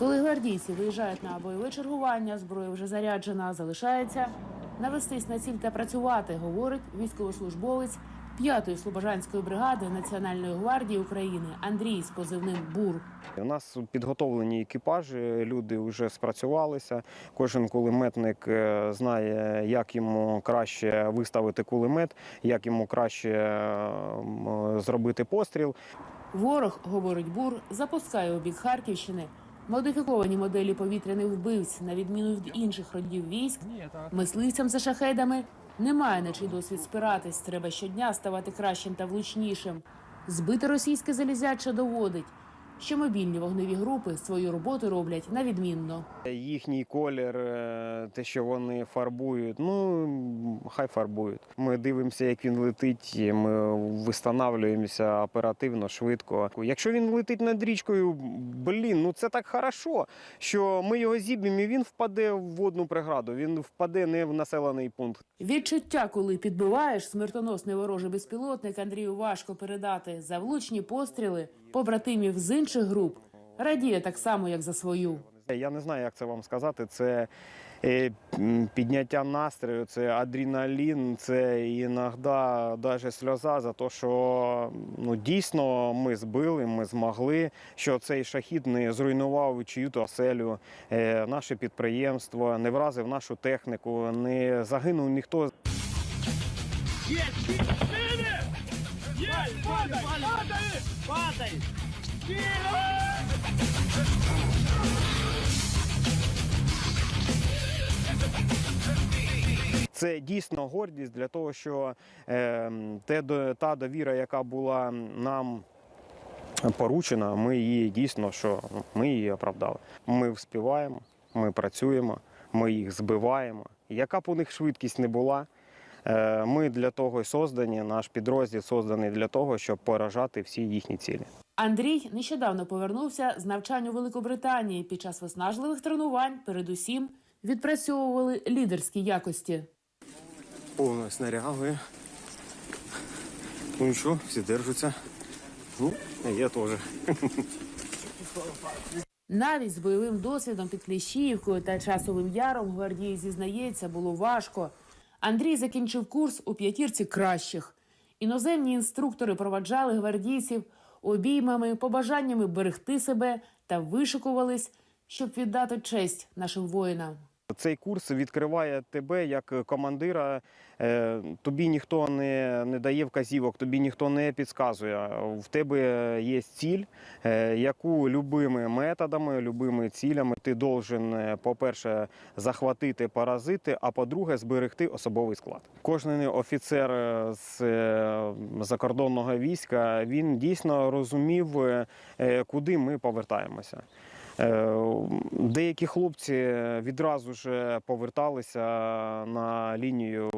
Коли гвардійці виїжджають на бойове чергування, зброя вже заряджена, залишається навестись на ціль та працювати, говорить військовослужбовець 5-ї слобожанської бригади Національної гвардії України Андрій з позивним Бур. У нас підготовлені екіпажі, люди вже спрацювалися. Кожен кулеметник е, знає, як йому краще виставити кулемет, як йому краще е, зробити постріл. Ворог, говорить Бур, запускає у бік Харківщини модифіковані моделі повітряних вбивць, на відміну від інших родів військ. Мисливцям за шахедами немає на чий досвід спиратись. Треба щодня ставати кращим та влучнішим. Збити російське залізяче доводить, що мобільні вогневі групи свою роботу роблять на відмінно. Їхній колір, е, те, що вони фарбують, ну хай фарбують. Ми дивимося, як він летить. Ми встановлюємося оперативно, швидко. Якщо він летить над річкою, блін, ну це так хорошо, що ми його зіб'ємо, і він впаде в водну преграду. Він впаде не в населений пункт. Відчуття, коли підбиваєш смертоносний ворожий безпілотник, Андрію важко передати за влучні постріли побратимів з інших груп. Радіє так само, як за свою. Я не знаю, як це вам сказати. Це е, підняття настрою, це адреналін, це іноді навіть сльоза за те, що ну, дійсно ми збили, ми змогли, що цей шахід не зруйнував чию-то оселю, е, наше підприємство, не вразив нашу техніку, не загинув ніхто. Це дійсно гордість для того, що е, те, та довіра, яка була нам поручена, ми її дійсно що ми її оправдали. Ми вспіваємо, ми працюємо, ми їх збиваємо. Яка б у них швидкість не була, е, ми для того й создані, наш підрозділ созданий для того, щоб поражати всі їхні цілі. Андрій нещодавно повернувся з навчань у Великобританії. Під час виснажливих тренувань, передусім, відпрацьовували лідерські якості. повно снаряги. Ну нічого, всі держаться. Ну, я теж. Навіть з бойовим досвідом під Кліщіївкою та часовим яром гвардії зізнається, було важко. Андрій закінчив курс у п'ятірці кращих. Іноземні інструктори проваджали гвардійців обіймами, побажаннями берегти себе та вишикувались, щоб віддати честь нашим воїнам. Цей курс відкриває тебе як командира. Е, Тобі ніхто не, не дає вказівок, тобі ніхто не підказує. В тебе є ціль, е, яку любими методами, любими цілями ти должен, е, по-перше, захватити, поразити, а по-друге, зберегти особовий склад. Кожен офіцер е, з е, закордонного війська він дійсно розумів, е, е, куди ми повертаємося. Е, Деякі хлопці відразу ж поверталися на лінію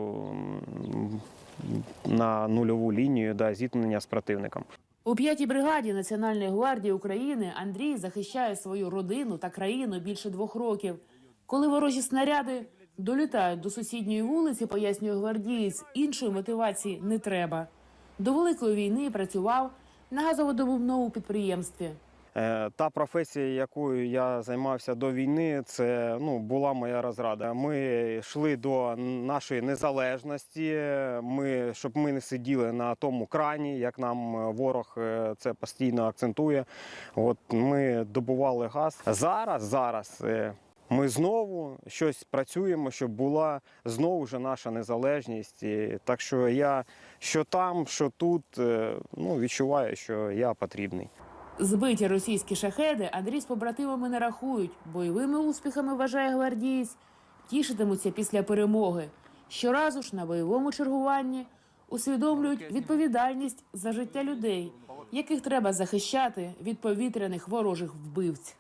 на нульову лінію да, зіткнення з противником. У п'ятій бригаді Національної гвардії України Андрій захищає свою родину та країну більше двох років. Коли ворожі снаряди долітають до сусідньої вулиці, пояснює гвардієць, іншої мотивації не треба. До великої війни працював на газоводобувному підприємстві. Е, Та професія, якою я займався до війни, це ну, була моя розрада. Ми йшли до нашої незалежності, ми, щоб ми не сиділи на тому крані, як нам ворог е, це постійно акцентує. От ми добували газ. Зараз, зараз. е, Ми знову щось працюємо, щоб була знову ж наша незалежність. І так що я що там, що тут, ну, відчуваю, що я потрібний. Збиті російські шахеди Андрій з побратимами не рахують. Бойовими успіхами вважає гвардієць, тішитимуться після перемоги. Щоразу ж на бойовому чергуванні усвідомлюють відповідальність за життя людей, яких треба захищати від повітряних ворожих вбивць.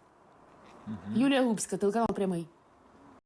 Юлія Губська, телеканал прямий.